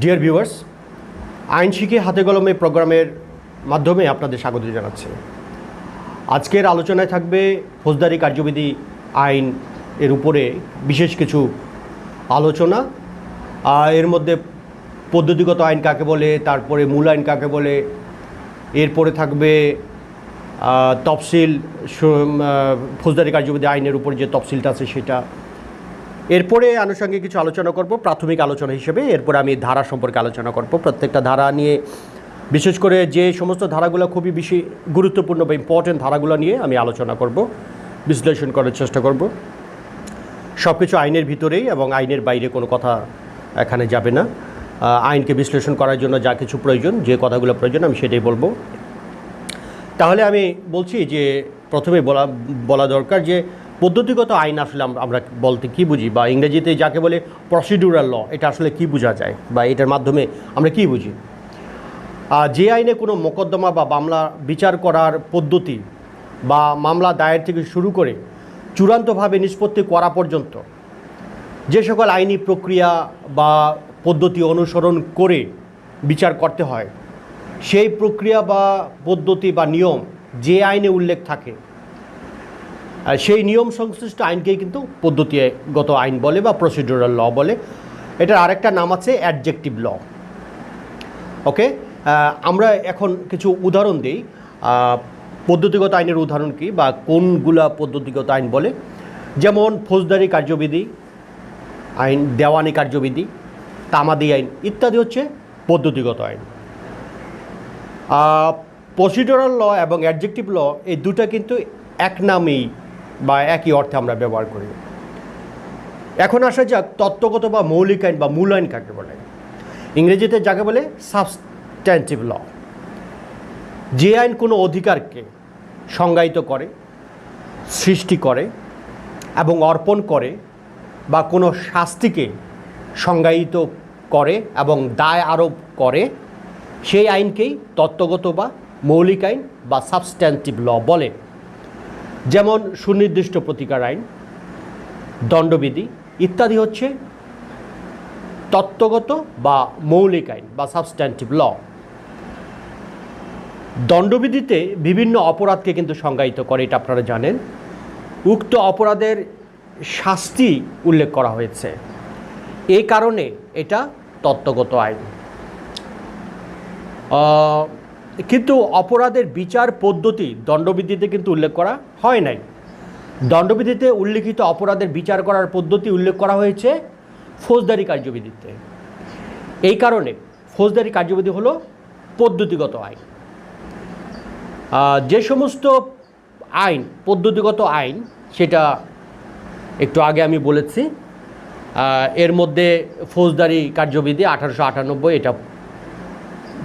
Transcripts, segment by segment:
Dear viewers আইন শিখে হাতে কলমে প্রোগ্রামের মাধ্যমে আপনাদের স্বাগত জানাচ্ছি। আজকের আলোচনায় থাকবে ফৌজদারি কার্যবিধি আইন এর উপরে বিশেষ কিছু আলোচনা। এর মধ্যে পদ্ধতিগত আইন কাকে বলে, তারপরে মূল আইন কাকে বলে, এরপরে থাকবে তফসিল ফৌজদারি কার্যবিধি আইনের উপর যে তফসিলটা আছে সেটা এরপরে আনুষঙ্গিক কিছু আলোচনা করব, প্রাথমিক আলোচনা হিসেবে। এরপরে আমি ধারা সম্পর্কে আলোচনা করব। প্রত্যেকটা ধারা নিয়ে, বিশেষ করে যে সমস্ত ধারাগুলো খুবই বেশি গুরুত্বপূর্ণ বা ইম্পর্টেন্ট ধারাগুলো নিয়ে আমি আলোচনা করব, বিশ্লেষণ করার চেষ্টা করব। সব কিছু আইনের ভিতরেই এবং আইনের বাইরে কোনো কথা এখানে যাবে না। আইনকে বিশ্লেষণ করার জন্য যা কিছু প্রয়োজন, যে কথাগুলো প্রয়োজন, আমি সেটাই বলব। তাহলে আমি বলছি যে, প্রথমে বলা বলা দরকার যে পদ্ধতিগত আইন আসলে আমরা বলতে কি বুঝি? বা ইংরেজিতে যাকে বলে প্রসিডিউরাল ল এটা আসলে কি বোঝা যায়? বা এটার মাধ্যমে আমরা কি বুঝি? যে আইনে কোনো মোকদ্দমা বা মামলা বিচার করার পদ্ধতি বা মামলা দায়ের থেকে শুরু করে চূড়ান্তভাবে নিষ্পত্তি করা পর্যন্ত যে সকল আইনি প্রক্রিয়া বা পদ্ধতি অনুসরণ করে বিচার করতে হয়, সেই প্রক্রিয়া বা পদ্ধতি বা নিয়ম যে আইনে উল্লেখ থাকে সেই নিয়ম সংশ্লিষ্ট আইনকেই কিন্তু পদ্ধতিগত আইন বলে বা প্রসিডিউরাল ল বলে। এটার আরেকটা নাম আছে অ্যাডজেক্টিভ ল ওকে আমরা এখন কিছু উদাহরণ দিই। পদ্ধতিগত আইনের উদাহরণ কি বা কোনগুলা পদ্ধতিগত আইন বলে? যেমন ফৌজদারি কার্যবিধি, আইন, দেওয়ানি কার্যবিধি, তামাদি আইন ইত্যাদি হচ্ছে পদ্ধতিগত আইন। প্রসিডিউরাল ল এবং অ্যাডজেক্টিভ ল এই দুটো কিন্তু এক নামেই বা একই অর্থে আমরা ব্যবহার করি। এখন আসা যাক তত্ত্বগত বা মৌলিক আইন বা মূল আইন কাকে বলে। ইংরেজিতে যাকে বলে সাবস্ট্যান্টিভ ল যে আইন কোনো অধিকারকে সংজ্ঞায়িত করে, সৃষ্টি করে এবং অর্পণ করে বা কোনো শাস্তিকে সংজ্ঞায়িত করে এবং দায় আরোপ করে, সেই আইনকেই তত্ত্বগত বা মৌলিক আইন বা সাবস্ট্যান্টিভ ল বলে। যেমন সুনির্দিষ্ট প্রতিকার আইন, দণ্ডবিধি ইত্যাদি হচ্ছে তত্ত্বগত বা মৌলিক আইন বা সাবস্ট্যান্টিভ ল দণ্ডবিধিতে বিভিন্ন অপরাধকে কিন্তু সংজ্ঞায়িত করে, এটা আপনারা জানেন। উক্ত অপরাধের শাস্তি উল্লেখ করা হয়েছে। এই কারণে এটা তত্ত্বগত আইন। কিন্তু অপরাধের বিচার পদ্ধতি দণ্ডবিধিতে কিন্তু উল্লেখ করা হয় নাই। দণ্ডবিধিতে উল্লেখিত অপরাধের বিচার করার পদ্ধতি উল্লেখ করা হয়েছে ফৌজদারি কার্যবিধিতে। এই কারণে ফৌজদারি কার্যবিধি হলো পদ্ধতিগত আইন। যে সমস্ত আইন, পদ্ধতিগত আইন, সেটা একটু আগে আমি বলেছি এর মধ্যে ফৌজদারি কার্যবিধি আঠারোশো আটানব্বই এটা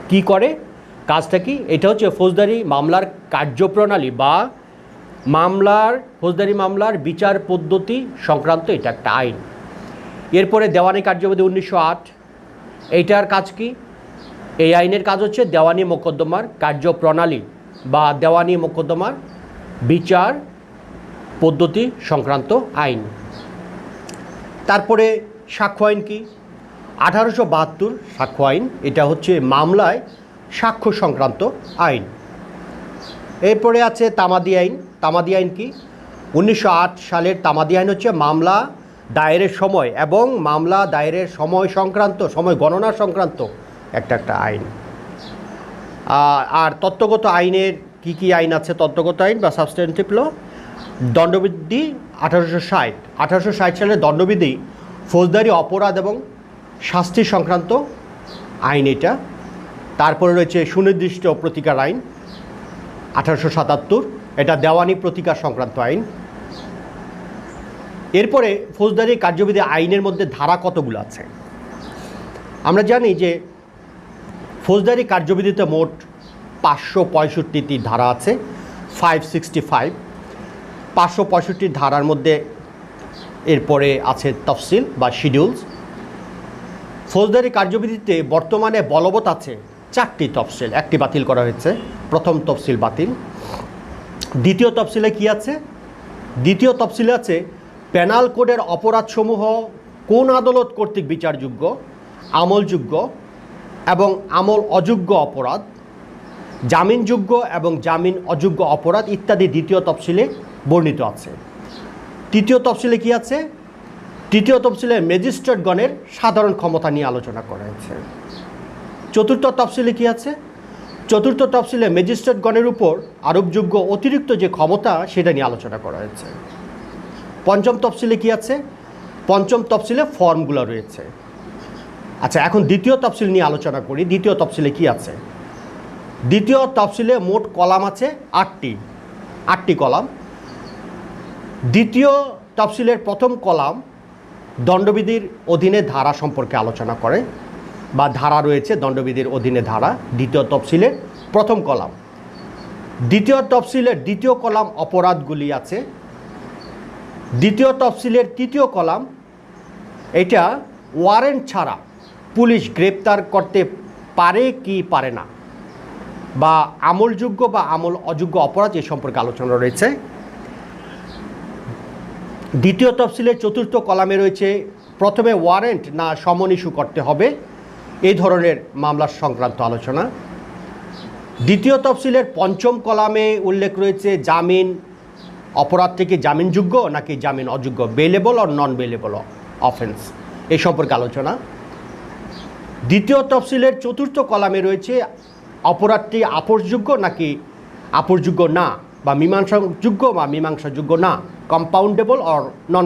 কি করে? কাজটা কি? এটা হচ্ছে ফৌজদারি মামলার কার্যপ্রণালী বা মামলার, ফৌজদারি মামলার বিচার পদ্ধতি সংক্রান্ত এটা একটা আইন। এরপরে দেওয়ানি কার্যবিধি উনিশশো আট। এইটার কাজ কি? এই আইনের কাজ হচ্ছে দেওয়ানি মোকদ্দমার কার্যপ্রণালী বা দেওয়ানি মোকদ্দমার বিচার পদ্ধতি সংক্রান্ত আইন। তারপরে সাক্ষ্য আইন কি? আঠারোশো বাহাত্তর সাক্ষ্য আইন। এটা হচ্ছে মামলায় সাক্ষ্য সংক্রান্ত আইন। এরপরে আছে তামাদি আইন। তামাদি আইন কি? উনিশশো আট সালের তামাদি আইন হচ্ছে মামলা দায়েরের সময় এবং মামলা দায়েরের সময় সংক্রান্ত, সময় গণনা সংক্রান্ত একটা একটা আইন। আর তত্ত্বগত আইনের কি কি আইন আছে তত্ত্বগত আইন বা সাবস্টেন্টিভ ল দণ্ডবিধি আঠারোশো ষাট। আঠারোশো ষাট সালের দণ্ডবিধি ফৌজদারি অপরাধ এবং শাস্তি সংক্রান্ত আইন এটা। তারপরে রয়েছে সুনির্দিষ্ট প্রতিকার আইন, আঠারোশো সাতাত্তর, এটা দেওয়ানি প্রতিকার সংক্রান্ত আইন। এরপরে ফৌজদারি কার্যবিধি আইনের মধ্যে ধারা কতগুলো আছে? আমরা জানি যে ফৌজদারি কার্যবিধিতে মোট পাঁচশো পঁয়ষট্টিটি ধারা আছে ফাইভ সিক্সটি ফাইভ পাঁচশো পঁয়ষট্টি ধারার মধ্যে এরপরে আছে তফসিল বা শিডিউলস। ফৌজদারি কার্যবিধিতে বর্তমানে বলবৎ আছে চারটি তফসিল, একটি বাতিল করা হয়েছে। প্রথম তফসিল বাতিল। দ্বিতীয় তফসিলে কি আছে? দ্বিতীয় তফসিলে আছে, পেনাল কোডের অপরাধসমূহ কোন আদালত কর্তৃক বিচারযোগ্য, আমলযোগ্য এবং আমল অযোগ্য অপরাধ, জামিনযোগ্য এবং জামিন অযোগ্য অপরাধ ইত্যাদি দ্বিতীয় তফসিলে বর্ণিত আছে। তৃতীয় তফসিলে কি আছে? তৃতীয় তফসিলে ম্যাজিস্ট্রেটগণের সাধারণ ক্ষমতা নিয়ে আলোচনা করা হয়েছে। চতুর্থ তফসিলে কি আছে? চতুর্থ তফসিলে ম্যাজিস্ট্রেটগণের উপর আরোপযোগ্য অতিরিক্ত যে ক্ষমতা, সেটা নিয়ে আলোচনা করা হয়েছে। পঞ্চম তফসিলে কি আছে? পঞ্চম তফসিলে ফর্মগুলো রয়েছে। আচ্ছা এখন দ্বিতীয় তফসিল নিয়ে আলোচনা করি। দ্বিতীয় তফসিলে কি আছে? দ্বিতীয় তফসিলে মোট কলাম আছে আটটি আটটি কলাম। দ্বিতীয় তফসিলের প্রথম কলাম দণ্ডবিধির অধীনে ধারা সম্পর্কে আলোচনা করে। বা ধারা রয়েছে, দণ্ডবিধির অধীনে ধারা, দ্বিতীয় তফসিলের প্রথম কলাম। দ্বিতীয় তফসিলের দ্বিতীয় কলাম অপরাধগুলি আছে। দ্বিতীয় তফসিলের তৃতীয় কলাম, এটা ওয়ারেন্ট ছাড়া পুলিশ গ্রেপ্তার করতে পারে কি পারে না, বা আমলযোগ্য বা আমল অযোগ্য অপরাধ এ সম্পর্কে আলোচনা রয়েছে। দ্বিতীয় তফসিলের চতুর্থ কলামে রয়েছে, প্রথমে ওয়ারেন্ট না সমন ইস্যু করতে হবে। এই ধরনের মামলার সংক্রান্ত আলোচনা। দ্বিতীয় তফসিলের পঞ্চম কলামে উল্লেখ রয়েছে, জামিন অপরাধ থেকে জামিনযোগ্য নাকি জামিন অযোগ্য বেলেবল আর নন বেলেবল অফেন্স এই সম্পর্কে আলোচনা। দ্বিতীয় তফসিলের চতুর্থ কলামে রয়েছে অপরাধটি আপোষযোগ্য নাকি আপোষযোগ্য না, বা মীমাংসাযোগ্য বা মীমাংসাযোগ্য না কম্পাউন্ডেবল অর নন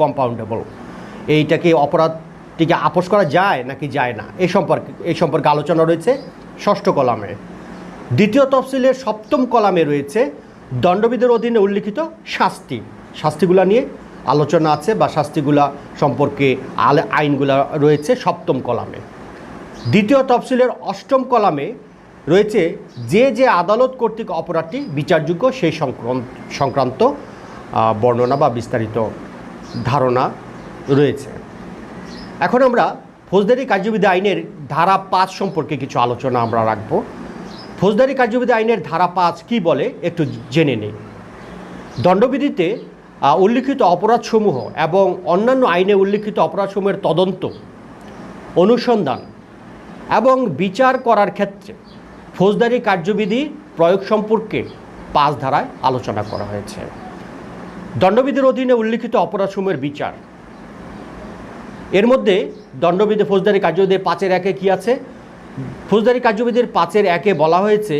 কম্পাউন্ডেবল এইটাকে অপরাধটিকে আপোষ করা যায় নাকি যায় না? এই সম্পর্কে এই সম্পর্কে আলোচনা রয়েছে ষষ্ঠ কলামে। দ্বিতীয় তফসিলের সপ্তম কলামে রয়েছে দণ্ডবিদের অধীনে উল্লিখিত শাস্তি। শাস্তিগুলা নিয়ে আলোচনা আছে বা শাস্তিগুলা সম্পর্কে আইনগুলা রয়েছে সপ্তম কলামে। দ্বিতীয় তফসিলের অষ্টম কলামে রয়েছে যে যে আদালত কর্তৃক অপরাধটি বিচারযোগ্য সেই সংক্রান্ত বর্ণনা বা বিস্তারিত ধারণা রয়েছে। এখন আমরা ফৌজদারি কার্যবিধি আইনের ধারা পাঁচ সম্পর্কে কিছু আলোচনা আমরা রাখব। ফৌজদারি কার্যবিধি আইনের ধারা পাঁচ কী বলে একটু জেনে নিই। দণ্ডবিধিতে উল্লিখিত অপরাধসমূহ এবং অন্যান্য আইনে উল্লিখিত অপরাধসমূহের তদন্ত, অনুসন্ধান এবং বিচার করার ক্ষেত্রে ফৌজদারি কার্যবিধি প্রয়োগ সম্পর্কে পাঁচ ধারায় আলোচনা করা হয়েছে। দণ্ডবিধির অধীনে উল্লিখিত অপরাধসমূহের বিচার এর মধ্যে দণ্ডবিধি ফৌজদারি কার্যবিধির পাঁচের একে কি আছে? ফৌজদারি কার্যবিধির পাঁচের একে বলা হয়েছে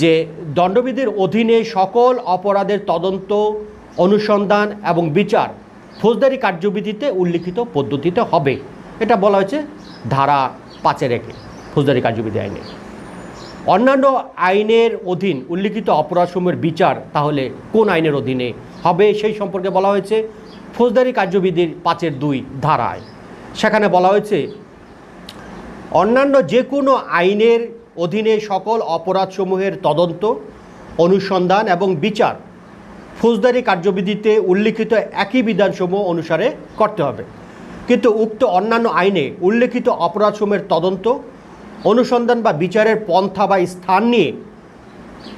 যে দণ্ডবিধির অধীনে সকল অপরাধের তদন্ত, অনুসন্ধান এবং বিচার ফৌজদারি কার্যবিধিতে উল্লিখিত পদ্ধতিতে হবে। এটা বলা হয়েছে ধারা পাঁচের একে ফৌজদারি কার্যবিধি আইনে। অন্যান্য আইনের অধীন উল্লিখিত অপরাধসমূহের বিচার তাহলে কোন আইনের অধীনে হবে? সেই সম্পর্কে বলা হয়েছে ফৌজদারি কার্যবিধির পাঁচের দুই ধারায়। সেখানে বলা হয়েছে, অন্যান্য যে কোনো আইনের অধীনে সকল অপরাধসমূহের তদন্ত, অনুসন্ধান এবং বিচার ফৌজদারি কার্যবিধিতে উল্লিখিত একই বিধানসমূহ অনুসারে করতে হবে। কিন্তু উক্ত অন্যান্য আইনে উল্লিখিত অপরাধসমূহের তদন্ত, অনুসন্ধান বা বিচারের পন্থা বা স্থান নিয়ে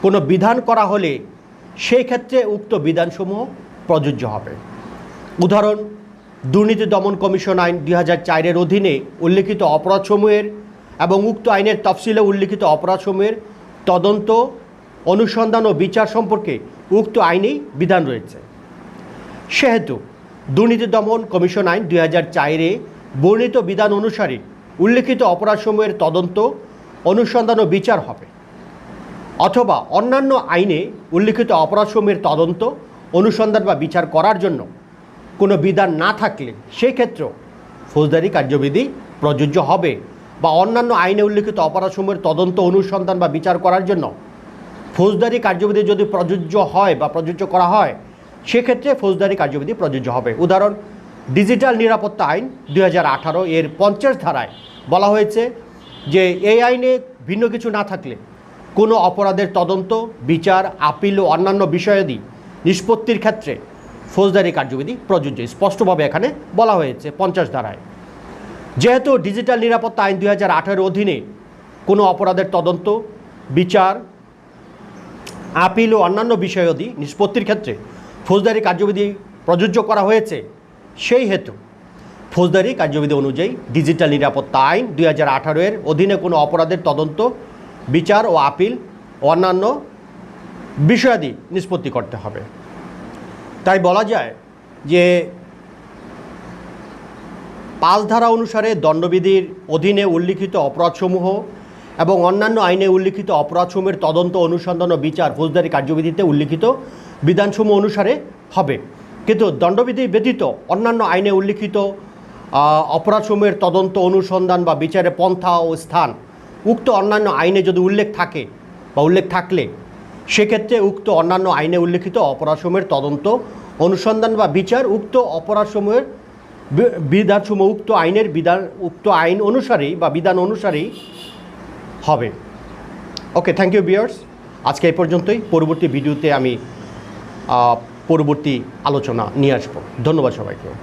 কোনো বিধান করা হলে সেই ক্ষেত্রে উক্ত বিধানসমূহ প্রযোজ্য হবে। উদাহরণ দুর্নীতি দমন কমিশন আইন দুই হাজার চারের অধীনে উল্লিখিত অপরাধসমূহের এবং উক্ত আইনের তফসিলে উল্লিখিত অপরাধসমূহের তদন্ত, অনুসন্ধান ও বিচার সম্পর্কে উক্ত আইনেই বিধান রয়েছে। সেহেতু দুর্নীতি দমন কমিশন আইন দুই হাজার চারে বর্ণিত বিধান অনুসারে উল্লিখিত অপরাধসমূহের তদন্ত, অনুসন্ধান ও বিচার হবে। অথবা অন্যান্য আইনে উল্লিখিত অপরাধসমূহের তদন্ত, অনুসন্ধান বা বিচার করার জন্য কোনো বিধান না থাকলে সেই ক্ষেত্রেও ফৌজদারি কার্যবিধি প্রযোজ্য হবে বা অন্যান্য আইনে উল্লিখিত অপরাধসমূহের তদন্ত, অনুসন্ধান বা বিচার করার জন্য ফৌজদারি কার্যবিধি যদি প্রযোজ্য হয় বা প্রযোজ্য করা হয়, সেক্ষেত্রে ফৌজদারি কার্যবিধি প্রযোজ্য হবে। উদাহরণ, ডিজিটাল নিরাপত্তা আইন দু হাজার আঠারো এর পঞ্চাশ ধারায় বলা হয়েছে যে এই আইনে ভিন্ন কিছু না থাকলে কোনো অপরাধের তদন্ত, বিচার, আপিল ও অন্যান্য বিষয়াদি নিষ্পত্তির ক্ষেত্রে ফৌজদারি কার্যবিধি প্রযোজ্য। স্পষ্টভাবে এখানে বলা হয়েছে পঞ্চাশ ধারায়। যেহেতু ডিজিটাল নিরাপত্তা আইন দুই হাজার অধীনে কোনো অপরাধের তদন্ত, বিচার, আপিল ও অন্যান্য বিষয়াদি নিষ্পত্তির ক্ষেত্রে ফৌজদারি কার্যবিধি প্রযোজ্য করা হয়েছে, সেই হেতু ফৌজদারি কার্যবিধি অনুযায়ী ডিজিটাল নিরাপত্তা আইন দুই হাজার আঠারোয়ের অধীনে কোনো অপরাধের তদন্ত, বিচার ও আপিল অন্যান্য বিষয়াদি নিষ্পত্তি করতে হবে। তাই বলা যায় যে পাঁচ ধারা অনুসারে দণ্ডবিধির অধীনে উল্লিখিত অপরাধসমূহ এবং অন্যান্য আইনে উল্লিখিত অপরাধসমূহের তদন্ত, অনুসন্ধান ও বিচার ফৌজদারি কার্যবিধিতে উল্লিখিত বিধানসমূহ অনুসারে হবে। কিন্তু দণ্ডবিধি ব্যতীত অন্যান্য আইনে উল্লিখিত অপরাধসমূহের তদন্ত, অনুসন্ধান বা বিচারের পন্থা ও স্থান, উক্ত অন্যান্য আইনে যদি উল্লেখ থাকে বা উল্লেখ থাকলে সেক্ষেত্রে উক্ত অন্যান্য আইনে উল্লিখিত অপরাধসমূহের তদন্ত, অনুসন্ধান বা বিচার উক্ত অপরাধসমূহের বিধানসমূহ উক্ত আইনের বিধান, উক্ত আইন অনুসারেই বা বিধান অনুসারেই হবে। ওকে থ্যাংক ইউ বিয়ার্স আজকে এই পর্যন্তই। পরবর্তী ভিডিওতে আমি পরবর্তী আলোচনা নিয়ে আসব। ধন্যবাদ সবাইকে।